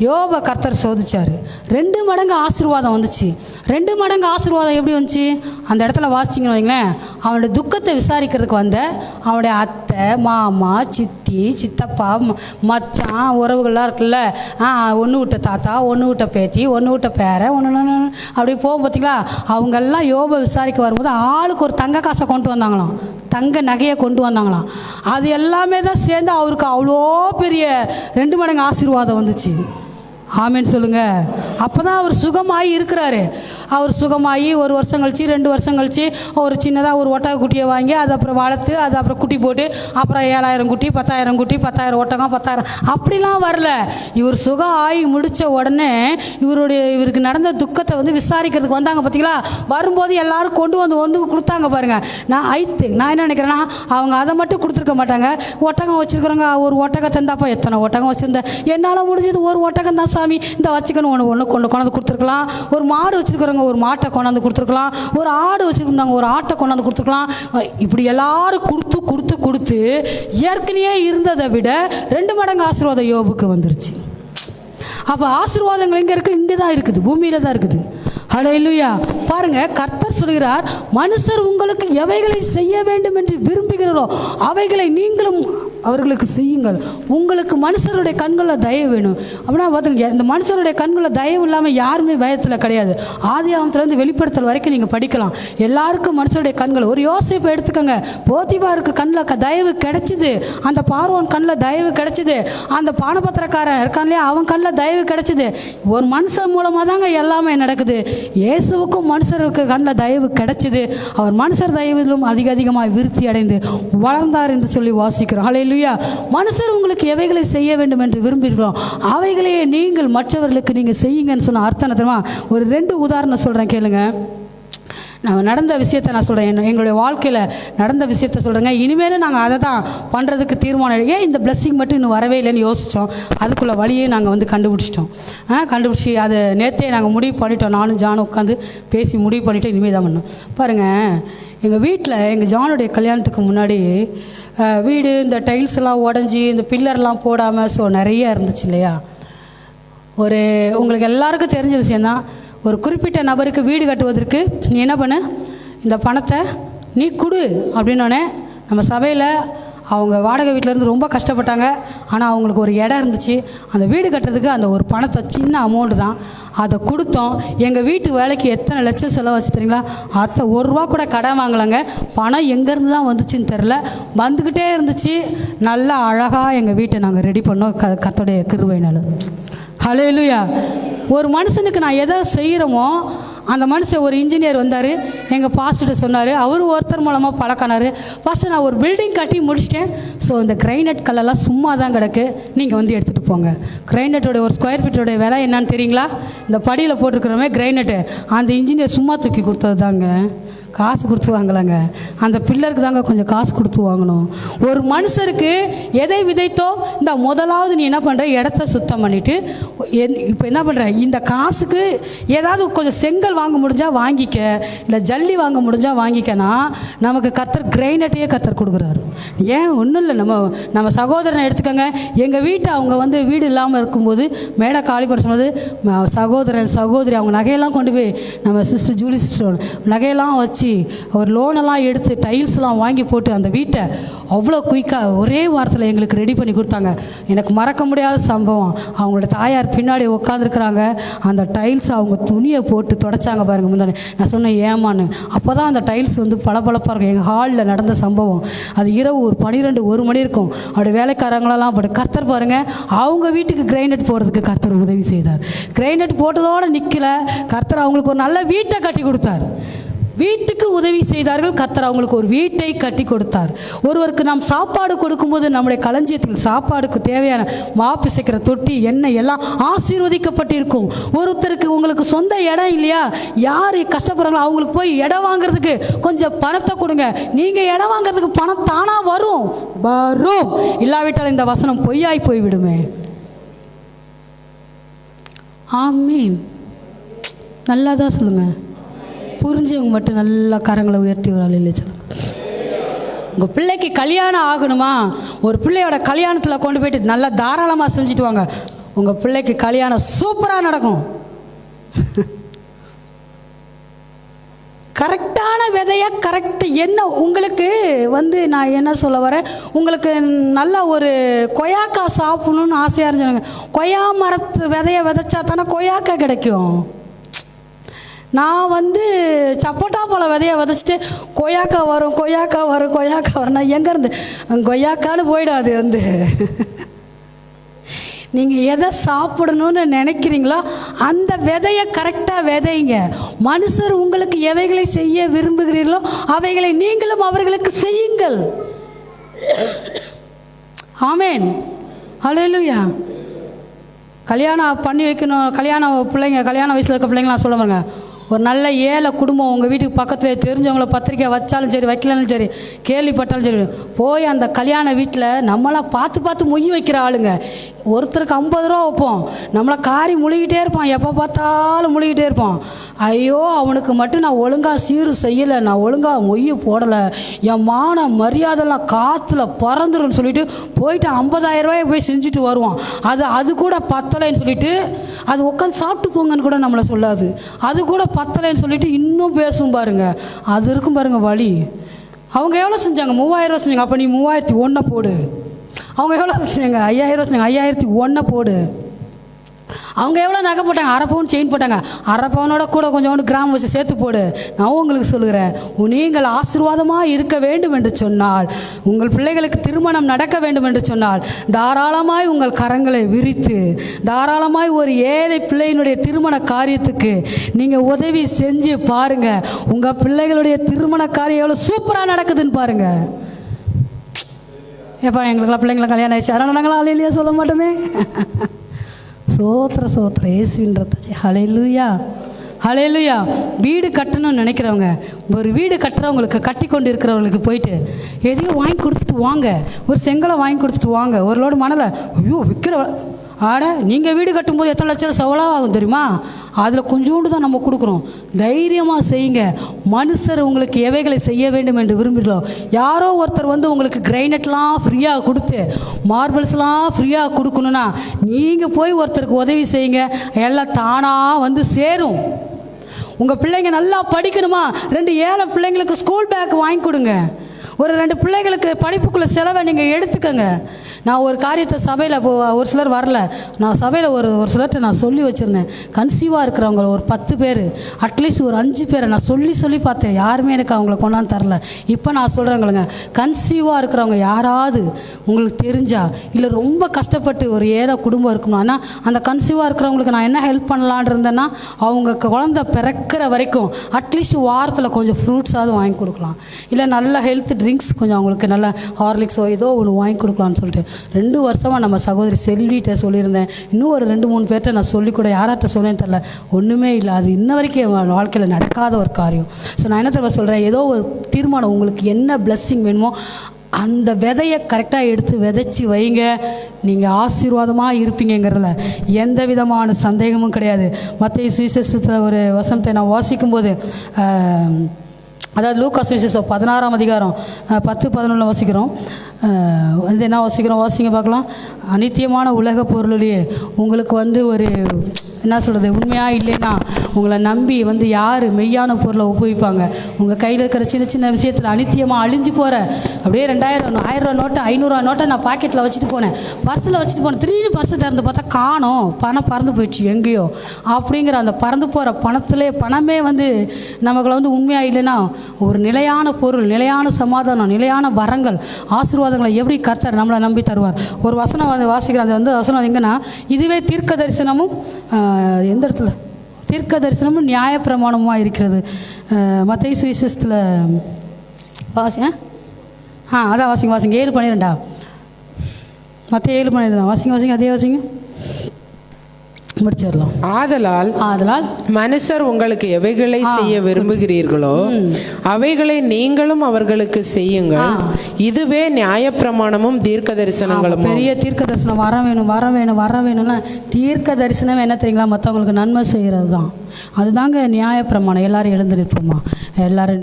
யோப கர்த்தர் சோதிச்சார். ரெண்டு மடங்கு ஆசீர்வாதம் வந்துச்சு. ரெண்டு மடங்கு ஆசீர்வாதம் எப்படி வந்துச்சு? அந்த இடத்துல வாசிச்சிங்கன்னு வைங்களேன். அவனுடைய துக்கத்தை விசாரிக்கிறதுக்கு வந்த அவனுடைய அத்தை மாமா சித்தி சித்தப்பா ம- மச்சான் உறவுகள்லாம் இருக்குல்ல. ஒன்று விட்ட தாத்தா ஒன்று விட்ட பேத்தி ஒன்று விட்ட பேரை ஒன்று அப்படி போகும் பார்த்தீங்களா அவங்கெல்லாம் யோபை விசாரிக்க வரும்போது ஆளுக்கு ஒரு தங்க காசை கொண்டு வந்தாங்களாம். தங்க நகையை கொண்டு வந்தாங்களாம். அது எல்லாமே தான் சேர்ந்து அவருக்கு அவ்வளோ பெரிய ரெண்டு மடங்கு ஆசீர்வாதம் வந்துச்சு. ஆமேன்னு சொல்லுங்க. அப்போ தான் அவர் சுகமாகி இருக்கிறாரு. அவர் சுகமாகி ஒரு வருஷம் கழிச்சு ரெண்டு வருஷம் கழிச்சு ஒரு சின்னதாக ஒரு ஒட்டக குட்டியை வாங்கி அது அப்புறம் வளர்த்து அது அப்புறம் குட்டி போட்டு அப்புறம் ஏழாயிரம் குட்டி பத்தாயிரம் குட்டி பத்தாயிரம் ஒட்டகம் பத்தாயிரம். அப்படிலாம் வரல. இவர் சுகம் ஆகி முடித்த உடனே இவருடைய இவருக்கு நடந்த துக்கத்தை வந்து விசாரிக்கிறதுக்கு வந்தாங்க பார்த்தீங்களா வரும்போது எல்லாரும் கொண்டு வந்து வந்து கொடுத்தாங்க பாருங்கள் நான் ஐத்து நான் என்ன நினைக்கிறேன்னா அவங்க அதை மட்டும் கொடுத்துருக்க மாட்டாங்க. ஒட்டகம் வச்சுருக்குறவங்க ஒரு ஒட்டகம் தந்தாப்பா எத்தனை ஒட்டகம் வச்சுருந்தேன் என்னால் முடிஞ்சது ஒரு ஒட்டகம் தான் சாமி. இந்த வச்சுக்கணும் ஒன்று ஒன்று கொண்டு கொண்டாந்து கொடுத்துருக்கலாம். ஒரு மாடு வச்சுருக்குறவங்க ஒரு மாட்டை கொண்டாந்து கொடுத்துருக்கலாம். ஒரு ஆடு வச்சுருந்தாங்க ஒரு ஆட்டை கொண்டாந்து கொடுத்துருக்கலாம். இப்படி எல்லாரும் கொடுத்து கொடுத்து கொடுத்து ஏற்கனவே இருந்ததை விட ரெண்டு மடங்கு ஆசீர்வாதம் யோபுக்கு வந்துருச்சு. அப்போ ஆசீர்வாதங்கள் எங்கே இருக்குது இங்கே தான் இருக்குது. பூமியில் தான் இருக்குது. ஹalleluya. பாருங்க கர்த்தர் சொல்கிறார் மனுஷர் உங்களுக்கு எவைகளை செய்ய வேண்டும் என்று விரும்புகிறீர்களோ அவைகளை நீங்களும் அவர்களுக்கு செய்யுங்கள். உங்களுக்கு மனுஷருடைய கண்களில் தயவு வேணும். அப்படின்னா பார்த்துங்க இந்த மனுஷருடைய கண்களில் தயவு இல்லாமல் யாருமே பயத்தில் கிடையாது. ஆதி ஆகத்துலேருந்து வெளிப்படுத்தல் வரைக்கும் நீங்கள் படிக்கலாம். எல்லாருக்கும் மனுஷருடைய கண்கள் ஒரு யோசிப்பை எடுத்துக்கோங்க. போத்திபாருக்கு கண்ணில் க தயவு கிடைச்சிது. அந்த பார்வன் கண்ணில் தயவு கிடைச்சிது. அந்த பானபத்திரக்காரன் இருக்கான் இல்லையா அவன் கண்ணில் தயவு கிடைச்சிது. ஒரு மனுஷன் மூலமாக தாங்க எல்லாமே நடக்குது. இயேசுவுக்கும் மனுஷருக்கு கண்ணில் தயவு கிடைச்சிது. அவர் மனுஷர் தயவிலும் அதிக அதிகமாக விருத்தி அடைந்து வளர்ந்தார் என்று சொல்லி வாசிக்கிறோம். ஹalleluya மனுஷர் உங்களுக்கு எவைகளை செய்ய வேண்டும் என்று விரும்புகிறோம் அவைகளையே நீங்கள் மற்றவர்களுக்கு நீங்கள் செய்யுங்கன்னு சொன்ன அர்த்தம் தெரியுமா? ஒரு ரெண்டு உதாரணம் சொல்கிறேன் கேளுங்கள் நான் நடந்த விஷயத்த நான் சொல்கிறேன் எங்களுடைய வாழ்க்கையில் நடந்த விஷயத்த சொல்கிறேங்க இனிமேலும் நாங்கள் அதை தான் பண்ணுறதுக்கு தீர்மானம். ஏன் இந்த பிளஸ்ஸிங் மட்டும் இன்னும் வரவே இல்லைன்னு யோசித்தோம் அதுக்குள்ள வழியே நாங்கள் வந்து கண்டுபிடிச்சிட்டோம். ஆ கண்டுபிடிச்சி அதை நேற்றே நாங்கள் முடிவு பண்ணிட்டோம். நானும் ஜானும் உட்காந்து பேசி முடிவு பண்ணிவிட்டு இனிமேல் தான் பண்ணோம். பாருங்கள் எங்கள் வீட்டில் எங்கள் ஜானுடைய கல்யாணத்துக்கு முன்னாடி வீடு இந்த டைல்ஸ் எல்லாம் உடஞ்சி இந்த பில்லர்லாம் போடாமல் ஸோ நிறைய இருந்துச்சு இல்லையா? ஒரு உங்களுக்கு எல்லாருக்கும் தெரிஞ்ச விஷயந்தான் ஒரு குறிப்பிட்ட நபருக்கு வீடு கட்டுவதற்கு நீ என்ன பண்ணு? இந்த பணத்தை நீ கொடு அப்படின்னோடனே நம்ம சபையில் அவங்க வாடகை வீட்டிலேருந்து ரொம்ப கஷ்டப்பட்டாங்க. ஆனால் அவங்களுக்கு ஒரு இடம் இருந்துச்சு. அந்த வீடு கட்டுறதுக்கு அந்த ஒரு பணத்தை சின்ன அமௌண்ட்டு தான். அதை கொடுத்தோம். எங்கள் வீட்டு வேலைக்கு எத்தனை லட்சம் செலவாச்சு தெரியுங்களா? அத்தை ஒரு ரூபா கூட கடன் வாங்கலைங்க. பணம் எங்கேருந்து தான் வந்துச்சுன்னு தெரில. வந்துக்கிட்டே இருந்துச்சு. நல்லா அழகாக எங்கள் வீட்டை நாங்கள் ரெடி பண்ணோம். க கத்தோடைய கிருவையினால் ஹலோ இல்லையா ஒரு மனுஷனுக்கு நான் எதை செய்கிறோமோ அந்த மனுஷன் ஒரு இன்ஜினியர் வந்தார் எங்கள் பாஸ்ட்டு சொன்னார் அவர் ஒருத்தர் மூலமாக பழக்கினார். ஃபஸ்ட்டு நான் ஒரு பில்டிங் கட்டி முடிச்சிட்டேன். ஸோ இந்த கிரைனட் கல்லெல்லாம் சும்மா தான் கிடக்கு. நீங்கள் வந்து எடுத்துகிட்டு போங்க. கிரைனட்டோட ஒரு ஸ்கொயர் ஃபீட்டோட விலை என்னன்னு தெரியுங்களா? இந்த படியில் போட்டிருக்கிறோமே கிரைனட்டு அந்த இன்ஜினியர் சும்மா தூக்கி கொடுத்தது தாங்க காசு கொடுத்து வாங்கலாங்க அந்த பில்லருக்கு தாங்க கொஞ்சம் காசு கொடுத்து வாங்கணும். ஒரு மனுஷருக்கு எதை விதைத்தோ இந்த முதலாவது நீ என்ன பண்ணுற இடத்த சுத்தம் பண்ணிவிட்டு இப்போ என்ன பண்ணுற இந்த காசுக்கு ஏதாவது கொஞ்சம் செங்கல் வாங்க முடிஞ்சால் வாங்கிக்க. இல்லை ஜல்லி வாங்க முடிஞ்சால் வாங்கிக்கனா நமக்கு கத்தர் கிரைனட்டையே கத்தர் கொடுக்குறாரு. ஏன்? ஒன்றும் இல்லை. நம்ம நம்ம சகோதரனை எடுத்துக்கோங்க. எங்கள் வீட்டை அவங்க வந்து வீடு இல்லாமல் இருக்கும்போது மேடை காலி பண்ண சொன்னது சகோதரன் சகோதரி அவங்க நகையெல்லாம் கொண்டு போய் நம்ம சிஸ்டர் ஜூலி சிஸ்டர் நகையெல்லாம் வச்சு ஒரு லோனெல்லாம் எடுத்து டைல்ஸ்லாம் வாங்கி போட்டு அந்த வீட்டை அவ்வளோ குயிக்காக ஒரே வாரத்தில் எங்களுக்கு ரெடி பண்ணி கொடுத்தாங்க. எனக்கு மறக்க முடியாத சம்பவம். அவங்களோட தாயார் பின்னாடி உட்காந்துருக்குறாங்க அந்த டைல்ஸ் அவங்க துணியை போட்டு தொடச்சாங்க பாருங்க முந்தானே. நான் சொன்னேன் ஏமான்னு அப்போ தான் அந்த டைல்ஸ் வந்து பளபளப்பாக இருக்கும். எங்கள் ஹாலில் நடந்த சம்பவம். அது இரவு ஒரு பன்னிரெண்டு ஒரு மணி இருக்கும். அப்படி வேலைக்காரங்களெல்லாம் அப்படி கர்த்தர் பாருங்கள் அவங்க வீட்டுக்கு கிரைனட் போடுறதுக்கு கர்த்தர் உதவி செய்தார். கிரைனட் போட்டதோடு நிற்கல கர்த்தர் அவங்களுக்கு ஒரு நல்ல வீட்டை கட்டி கொடுத்தார். வீட்டுக்கு உதவி செய்தார்கள். கத்தர் அவங்களுக்கு ஒரு வீட்டை கட்டி கொடுத்தார். ஒருவருக்கு நாம் சாப்பாடு கொடுக்கும்போது நம்முடைய களஞ்சியத்தில் சாப்பாடுக்கு தேவையான மாப்பு சேர்க்கிற தொட்டி எண்ணெய் எல்லாம் ஆசீர்வதிக்கப்பட்டிருக்கும். ஒருத்தருக்கு உங்களுக்கு சொந்த இடம் இல்லையா? யார் கஷ்டப்படுறாங்களோ அவங்களுக்கு போய் இடம் வாங்குறதுக்கு கொஞ்சம் பணத்தை கொடுங்க. நீங்கள் இடம் வாங்குறதுக்கு பணம் தானாக வரும்? வரும். இல்லாவிட்டால் இந்த வசனம் பொய்யாய் போய்விடுமே. ஆமீன். நல்லா தான் சொல்லுங்கள் புரிஞ்சவங்க மட்டும் நல்லா கரங்களை உயர்த்தி ஒரு ஆள் இல்லை சொல்லுங்க உங்கள் பிள்ளைக்கு கல்யாணம் ஆகணுமா? ஒரு பிள்ளையோட கல்யாணத்தில் கொண்டு போயிட்டு நல்லா தாராளமாக செஞ்சுட்டு வாங்க. உங்கள் பிள்ளைக்கு கல்யாணம் சூப்பராக நடக்கும். கரெக்டான விதையாக கரெக்ட் என்ன உங்களுக்கு வந்து நான் என்ன சொல்ல வரேன்? உங்களுக்கு நல்ல ஒரு கொய்யாக்காய் சாப்பிடணுன்னு ஆசையாக இருந்துச்சுங்க கொய்யா மரத்து விதையை விதைச்சா தானே கொய்யாக்கா கிடைக்கும். நான் வந்து சப்போட்டா பழம் விதைய விதைச்சிட்டு கொய்யாக்கா வரும் கொய்யாக்கா வரும் கொய்யாக்கா வரும். நான் எங்கேருந்து கொய்யாக்கான்னு போயிடாது வந்து. நீங்கள் எதை சாப்பிடணும்னு நினைக்கிறீங்களோ அந்த விதையை கரெக்டாக விதைங்க. மனுஷர் உங்களுக்கு எவைகளை செய்ய விரும்புகிறீர்களோ அவைகளை நீங்களும் அவர்களுக்கு செய்யுங்கள். ஆமேன். அலையிலுயா கல்யாணம் பண்ணி வைக்கணும் கல்யாணம் பிள்ளைங்க கல்யாண வயசில் இருக்க பிள்ளைங்களாம் சொல்லுவாங்க. ஒரு நல்ல ஏழை குடும்பம் உங்கள் வீட்டுக்கு பக்கத்தில் தெரிஞ்சவங்கள பத்திரிக்கை வச்சாலும் சரி வைக்கலனாலும் சரி கேள்விப்பட்டாலும் சரி போய் அந்த கல்யாண வீட்டில் நம்மளாம் பார்த்து பார்த்து மொய் வைக்கிற ஆளுங்க. ஒருத்தருக்கு ஐம்பது ரூபா வைப்போம். நம்மளை காரி முழுகிட்டே இருப்பான். எப்போ பார்த்தாலும் முழுகிட்டே இருப்பான். ஐயோ அவனுக்கு மட்டும் நான் ஒழுங்காக சீர் செய்யலை நான் ஒழுங்காக மொய் போடலை. என் மான மரியாதைலாம் காற்றுல பறந்துருன்னு சொல்லிட்டு போயிட்டு ஐம்பதாயிரம் ரூபாய்க்கு போய் செஞ்சுட்டு வருவான். அது அது கூட பத்தலைன்னு சொல்லிட்டு அது உட்காந்து சாப்பிட்டு போங்கன்னு கூட நம்மளை சொல்லாது. அது கூட பத்தலைன்னு சொல்லிட்டு இன்னும் பேசும் பாருங்க. அது இருக்கும் பாருங்க வழி அவங்க எவ்வளோ செஞ்சாங்க? மூவாயிரம் ரூபா செஞ்சாங்க. அப்போ நீ மூவாயிரத்தி ஒன்றை போடு. அவங்க எவ்வளோ செஞ்சாங்க? ஐயாயிரம் ரூபா செஞ்சாங்க. ஐயாயிரத்தி ஒன்றை போடு. அவங்க எவ்வளோ நகை போட்டாங்க? அரை பவுன் செயின் போட்டாங்க. அரை பவுனோட கூட கொஞ்சோண்டு கிராம் வச்சு சேர்த்து போடு. நான் உங்களுக்கு சொல்லுகிறேன் நீங்கள் ஆசீர்வாதமாக இருக்க வேண்டும் என்று சொன்னால் உங்கள் பிள்ளைகளுக்கு திருமணம் நடக்க வேண்டும் என்று சொன்னால் தாராளமாய் உங்கள் கரங்களை விரித்து தாராளமாய் ஒரு ஏழை பிள்ளையினுடைய திருமண காரியத்துக்கு நீங்கள் உதவி செஞ்சு பாருங்கள் உங்கள் பிள்ளைகளுடைய திருமண காரியம் எவ்வளோ சூப்பராக நடக்குதுன்னு பாருங்கள் எப்போ எங்களுக்கெல்லாம் பிள்ளைங்களை கல்யாணம் ஆயிடுச்சு. அதனால் நாங்களாம் அலையிலேயே சொல்ல மாட்டோமே? சோத்திர சோத்திர இயேசுவின்றத ஹலையிலுயா ஹலையிலுயா வீடு கட்டணும்னு நினைக்கிறவங்க ஒரு வீடு கட்டுறவங்களுக்கு கட்டி கொண்டு இருக்கிறவங்களுக்கு போயிட்டு எதையோ வாங்கி கொடுத்துட்டு வாங்க. ஒரு செங்கலை வாங்கி கொடுத்துட்டு வாங்க. ஒரு லோடு மணலை ஐயோ விற்கிற ஆட நீங்கள் வீடு கட்டும்போது எத்தனை லட்சம் செவலாக ஆகும் தெரியுமா? அதில் கொஞ்சோண்டு தான் நம்ம கொடுக்குறோம் தைரியமாக செய்யுங்க. மனுஷர் உங்களுக்கு எவைகளை செய்ய வேண்டும் என்று விரும்புகிறோ யாரோ ஒருத்தர் வந்து உங்களுக்கு கிரைனட்லாம் ஃப்ரீயாக கொடுத்து மார்பிள்ஸ்லாம் ஃப்ரீயாக கொடுக்கணுன்னா நீங்கள் போய் ஒருத்தருக்கு உதவி செய்யுங்க. எல்லாம் தானாக வந்து சேரும். உங்கள் பிள்ளைங்க நல்லா படிக்கணுமா? ரெண்டு ஏழை பிள்ளைங்களுக்கு ஸ்கூல் பேக் வாங்கி கொடுங்க. ஒரு ரெண்டு பிள்ளைங்களுக்கு படிப்புக்குள்ள செலவை நீங்கள் எடுத்துக்கோங்க. நான் ஒரு காரியத்தை சபையில் ஒரு சிலர் வரல. நான் சபையில் ஒரு ஒரு சிலர்கிட்ட நான் சொல்லி வச்சுருந்தேன். கன்சீவாக இருக்கிறவங்க ஒரு பத்து பேர் அட்லீஸ்ட் ஒரு அஞ்சு பேரை நான் சொல்லி சொல்லி பார்த்தேன். யாருமே எனக்கு அவங்கள கொண்டாந்து தரல. இப்போ நான் சொல்கிறேங்களுங்க கன்சீவாக இருக்கிறவங்க யாராவது உங்களுக்கு தெரிஞ்சா இல்லை ரொம்ப கஷ்டப்பட்டு ஒரு ஏழை குடும்பம் இருக்கணும் ஆனால் அந்த கன்சீவாக இருக்கிறவங்களுக்கு நான் என்ன ஹெல்ப் பண்ணலான் இருந்தேன்னா அவங்க குழந்த பிறக்கிற வரைக்கும் அட்லீஸ்ட் வாரத்தில் கொஞ்சம் ஃப்ரூட்ஸாவது வாங்கி கொடுக்கலாம். இல்லை நல்ல ஹெல்த் ட்ரிங்க்ஸ் கொஞ்சம் அவங்களுக்கு நல்ல ஹார்லிக்ஸோ ஏதோ ஒன்று வாங்கி கொடுக்கலான்னு சொல்லிட்டு. ரெண்டு வருஷமாக நம்ம சகோதரி செல்விகிட்ட சொல்லியிருந்தேன். இன்னும் ஒரு ரெண்டு மூணு பேர்கிட்ட நான் சொல்லி கூட யார்கிட்ட சொல்லேன்னு தெரில ஒன்றுமே இல்லை. அது இன்ன வரைக்கும் என் வாழ்க்கையில் நடக்காத ஒரு காரியம். ஸோ நான் என்ன தெரியுமா சொல்கிறேன் ஏதோ ஒரு தீர்மானம் உங்களுக்கு என்ன பிளஸ்ஸிங் வேணுமோ அந்த விதையை கரெக்டாக எடுத்து விதைச்சி வைங்க. நீங்கள் ஆசீர்வாதமாக இருப்பீங்கங்கிறதுல எந்த விதமான சந்தேகமும் கிடையாது. மற்ற சுவிசேஷத்தில் ஒரு வசனத்தை நான் வாசிக்கும்போது அதாவது லூக்கா சுவிசேஷம் பதினாறாம் அதிகாரம் பத்து பதினொன்று வாசிக்கிறோம். வந்து என்ன வாசிக்கிறோம்? வாசிங்க பார்க்கலாம். அனித்தியமான உலக பொருளிலேயே உங்களுக்கு வந்து ஒரு என்ன சொல்கிறது உண்மையாக இல்லைன்னா உங்களை நம்பி வந்து யார் மெய்யான பொருளை ஒப்புவிப்பாங்க உங்கள் கையில் இருக்கிற சின்ன சின்ன விஷயத்தில் அனித்தியமாக அழிஞ்சு போகிற அப்படியே ரெண்டாயிரம் ஆயிரரூவா ரூபா நோட்டை ஐநூறுரூவா நோட்டை நான் பாக்கெட்டில் வச்சுட்டு போனேன். பர்ஸில் வச்சுட்டு போனேன். திடீர்னு பர்ஸை திறந்து பார்த்தா காணோம். பணம் பறந்து போயிடுச்சு. எங்கேயோ அப்படிங்கிற அந்த பறந்து போகிற பணத்திலே பணமே வந்து நமக்குள்ள வந்து உண்மையாக இல்லைன்னா ஒரு நிலையான பொருள் நிலையான சமாதானம் நிலையான வரங்கள் ஆசீர்வாதங்களை எப்படி கர்த்தர் நம்மளை நம்பி தருவார்? ஒரு வசனம் வந்து வாசிக்கிற அது வந்து வசனம் எங்கன்னா இதுவே தீர்க்க தரிசனமும் எந்த இடத்துல? தீர்க்க தரிசனமும் நியாயப்பிரமாணமாக இருக்கிறது மத்திய சுவிசேஷத்தில் வாசி ஆ? அதான் வாசிங்க வாசிங்க. ஏழு பன்னிரெண்டா? மற்ற ஏழு பன்னிரெண்டா? வாசிங்க வாசிங்க அதே வாசிங்க. முடிச்சிடலாம். ஆதலால் அதனால் மனுஷர் உங்களுக்கு எவைகளை செய்ய விரும்புகிறீர்களோ அவைகளை நீங்களும் அவர்களுக்கு செய்யுங்கள். இதுவே நியாயப்பிரமாணமும் தீர்க்க தரிசனங்களும் பெரிய தீர்க்க தரிசனம் வர வேணும் வர வேணும் வர வேணும்னா தீர்க்க தரிசனம் என்ன தெரியுங்களா? மற்றவங்களுக்கு நன்மை செய்கிறது தான் அதுதாங்க நியாயப்பிரமாணம். எல்லாரும் எழுந்து நிற்போமா எல்லாரும்